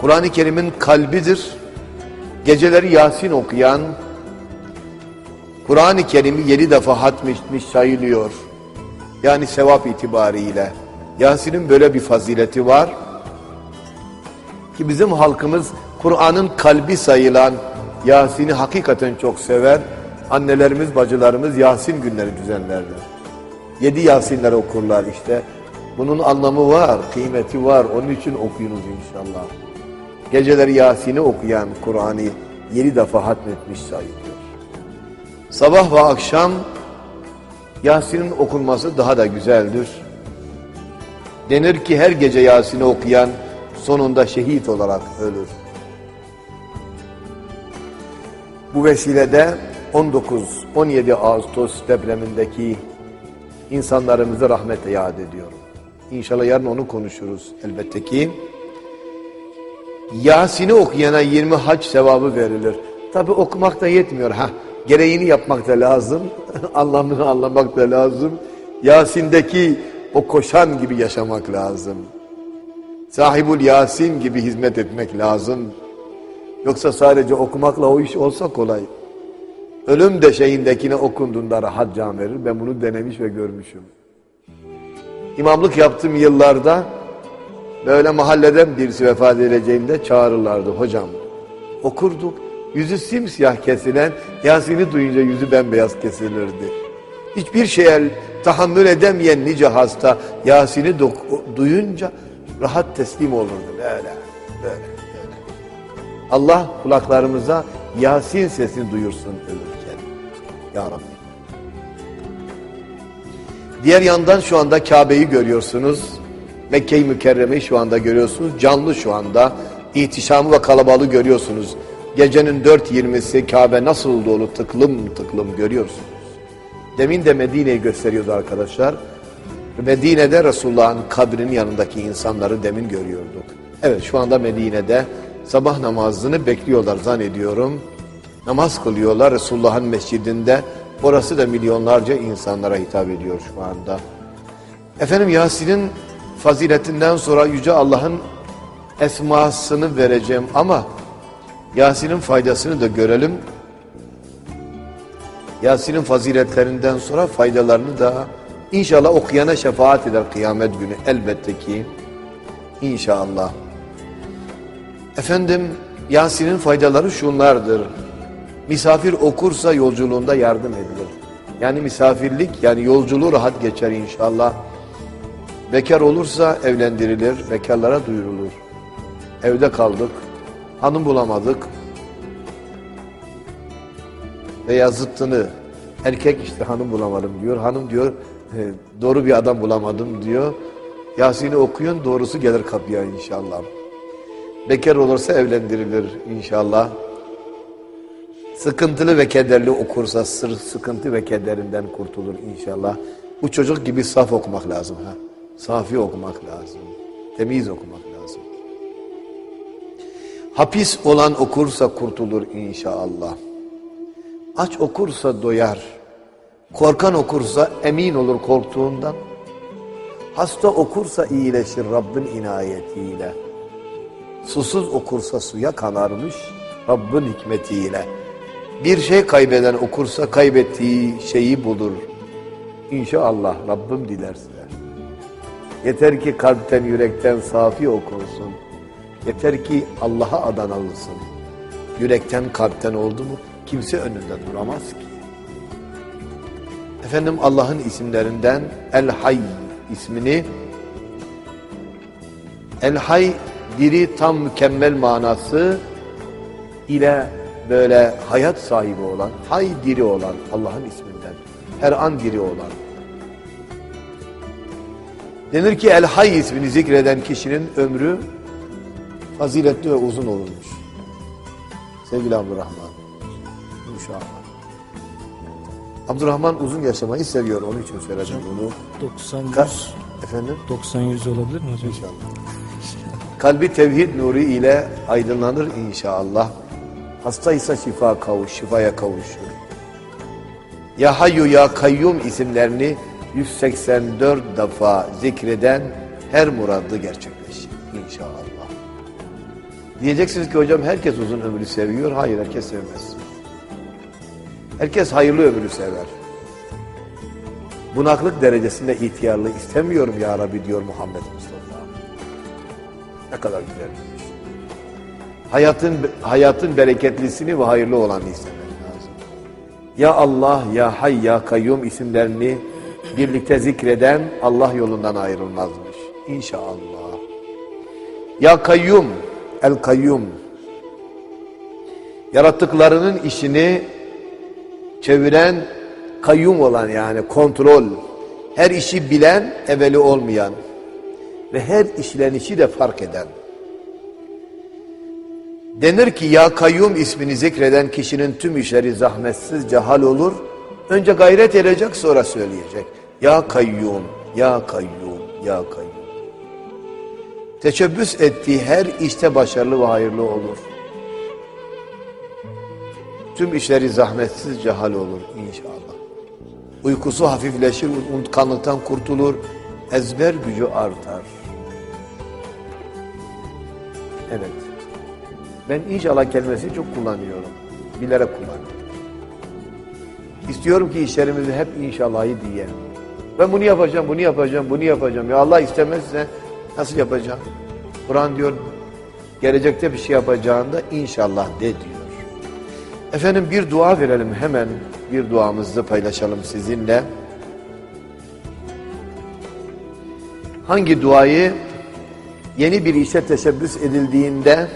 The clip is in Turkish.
Kur'an-ı Kerim'in kalbidir. Geceleri Yasin okuyan, Kur'an-ı Kerim'i yedi defa hatmetmiş sayılıyor. Yani sevap itibariyle. Yasin'in böyle bir fazileti var. Ki bizim halkımız Kur'an'ın kalbi sayılan Yasin'i hakikaten çok sever. Annelerimiz, bacılarımız Yasin günleri düzenlerler. Yedi Yasinler okurlar işte. Bunun anlamı var, kıymeti var. Onun için okuyunuz inşallah. Geceleri Yasin'i okuyan Kur'an'ı yedi defa hatmetmiş sayılıyor. Sabah ve akşam Yasin'in okunması daha da güzeldir. Denir ki her gece Yasin'i okuyan sonunda şehit olarak ölür. Bu vesilede 19-17 Ağustos depremindeki insanlarımızı rahmetle yad ediyorum. İnşallah yarın onu konuşuruz elbette ki. Yasin'i okuyana 20 hac sevabı verilir. Tabi okumak da yetmiyor. ha Gereğini yapmak da lazım. Anlamını anlamak da lazım. Yasin'deki o koşan gibi yaşamak lazım. Sahibul Yasin gibi hizmet etmek lazım. Yoksa sadece okumakla o iş olsa kolay. Ölüm döşeğindekine okunduğunda rahat can verir. Ben bunu denemiş ve görmüşüm. İmamlık yaptığım yıllarda böyle mahalleden birisi vefat edeceğinde çağırırlardı hocam. Okurduk. Yüzü simsiyah kesilen Yasin'i duyunca yüzü bembeyaz kesilirdi. Hiçbir şeye tahammül edemeyen nice hasta Yasin'i duyunca rahat teslim olurdu böyle, böyle, böyle. Allah kulaklarımıza Yasin sesini duyursun ölürken. Ya Rabbi. Diğer yandan şu anda Kabe'yi görüyorsunuz. Mekke-i Mükerreme'yi şu anda görüyorsunuz. Canlı şu anda. İhtişamı ve kalabalığı görüyorsunuz. Gecenin dört yirmisi Kabe nasıl dolu tıklım tıklım görüyorsunuz. Demin de Medine'yi gösteriyordu arkadaşlar. Medine'de Resulullah'ın kabrinin yanındaki insanları demin görüyorduk. Evet şu anda Medine'de sabah namazını bekliyorlar zannediyorum. Namaz kılıyorlar Resulullah'ın mescidinde. Orası da milyonlarca insanlara hitap ediyor şu anda. Efendim Yasin'in faziletinden sonra Yüce Allah'ın esmasını vereceğim ama Yasin'in faydasını da görelim. Yasin'in faziletlerinden sonra faydalarını da inşallah okuyana şefaat eder kıyamet günü elbette ki. İnşallah. Efendim Yasin'in faydaları şunlardır. Misafir okursa yolculuğunda yardım edilir. Yani misafirlik yani yolculuğu rahat geçer inşallah. Bekar olursa evlendirilir, bekarlara duyurulur. Evde kaldık, hanım bulamadık. Veya zıttını, erkek işte hanım bulamadım diyor. Hanım diyor, "E, doğru bir adam bulamadım diyor. Yasin'i okuyun, doğrusu gelir kapıya inşallah. Bekar olursa evlendirilir inşallah. Sıkıntılı ve kederli okursa sır sıkıntı ve kederinden kurtulur inşallah. Bu çocuk gibi saf okumak lazım ha. Safi okumak lazım. Temiz okumak lazım. Hapis olan okursa kurtulur inşallah. Aç okursa doyar. Korkan okursa emin olur korktuğundan. Hasta okursa iyileşir Rabbin inayetiyle. Susuz okursa suya kanarmış Rabbin hikmetiyle. Bir şey kaybeden okursa kaybettiği şeyi bulur. İnşallah Rabbim dilerse. Yeter ki kalpten yürekten safi okunsun. Yeter ki Allah'a adanalısın. Yürekten kalpten oldu mu kimse önünde duramaz ki. Efendim Allah'ın isimlerinden El Hay ismini El Hay diri tam mükemmel manası ile böyle hayat sahibi olan, hay diri olan Allah'ın isminden. Her an diri olan. Denir ki El Hay ismini zikreden kişinin ömrü faziletli ve uzun olurmuş. Sevgili Abdurrahman. İnşallah. Abdurrahman uzun yaşamayı seviyor. Onun için söyledim bunu. 90 Ka 100 Efendim? 90 100 olabilir mi hocam? İnşallah. Kalbi tevhid nuru ile aydınlanır inşallah. Hastaysa şifa kavuş, şifaya kavuşur. Ya Hayyu Ya Kayyum isimlerini 184 defa zikreden her muradı gerçekleşir inşallah. Diyeceksiniz ki hocam herkes uzun ömrü seviyor. Hayır herkes sevmez. Herkes hayırlı ömrü sever. Bunaklık derecesinde ihtiyarlığı istemiyorum ya Rabbi diyor Muhammed Mustafa. Ne kadar güzel. Hayatın hayatın bereketlisini ve hayırlı olanı istemek lazım. Ya Allah, Ya Hay, Ya Kayyum isimlerini birlikte zikreden Allah yolundan ayrılmazmış. İnşallah. Ya Kayyum, El Kayyum. Yarattıklarının işini çeviren kayyum olan yani kontrol. Her işi bilen, evveli olmayan ve her işlenişi de fark eden. Denir ki ya kayyum ismini zikreden kişinin tüm işleri zahmetsizce hal olur. Önce gayret edecek sonra söyleyecek. Ya kayyum, ya kayyum, ya kayyum. Teşebbüs ettiği her işte başarılı ve hayırlı olur. Tüm işleri zahmetsizce hal olur inşallah. Uykusu hafifleşir, unutkanlıktan kurtulur, ezber gücü artar. Evet. Ben inşallah kelimesini çok kullanıyorum. Bilerek kullanıyorum. İstiyorum ki işlerimizi hep inşallahı diyelim. Ben bunu yapacağım, bunu yapacağım, bunu yapacağım. Ya Allah istemezse nasıl yapacağım? Kur'an diyor, gelecekte bir şey yapacağında inşallah de diyor. Efendim bir dua verelim hemen. Bir duamızı paylaşalım sizinle. Hangi duayı yeni bir işe teşebbüs edildiğinde